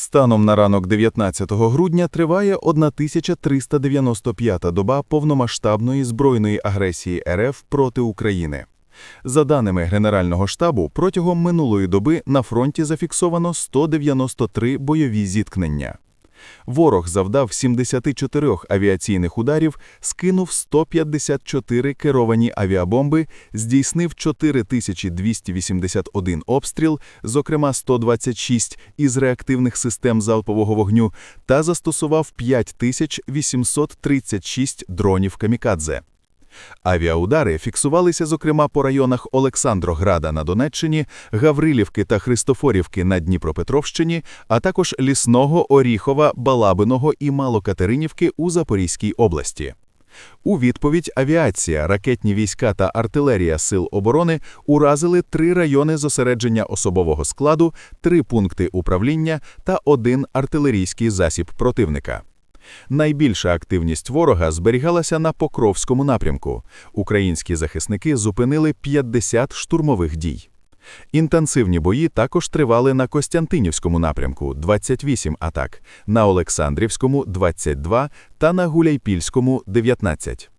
Станом на ранок 19 грудня триває 1395-та доба повномасштабної збройної агресії РФ проти України. За даними Генерального штабу, протягом минулої доби на фронті зафіксовано 193 бойові зіткнення. Ворог завдав 74 авіаційних ударів, скинув 154 керовані авіабомби, здійснив 4281 обстріл, зокрема 126 із реактивних систем залпового вогню, та застосував 5836 дронів камікадзе. Авіаудари фіксувалися, зокрема, по районах Олександрограда на Донеччині, Гаврилівки та Христофорівки на Дніпропетровщині, а також Лісного, Оріхова, Балабиного і Малокатеринівки у Запорізькій області. У відповідь авіація, ракетні війська та артилерія Сил оборони уразили три райони зосередження особового складу, три пункти управління та один артилерійський засіб противника. Найбільша активність ворога зберігалася на Покровському напрямку. Українські захисники зупинили 50 штурмових дій. Інтенсивні бої також тривали на Костянтинівському напрямку – 28 атак, на Олександрівському – 22 та на Гуляйпільському – 19.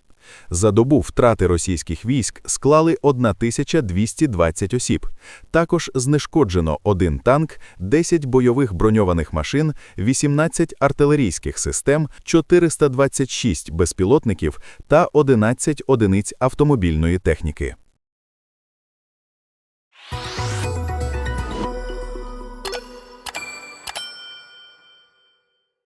За добу втрати російських військ склали 1220 осіб. Також знешкоджено один танк, 10 бойових броньованих машин, 18 артилерійських систем, 426 безпілотників та 11 одиниць автомобільної техніки.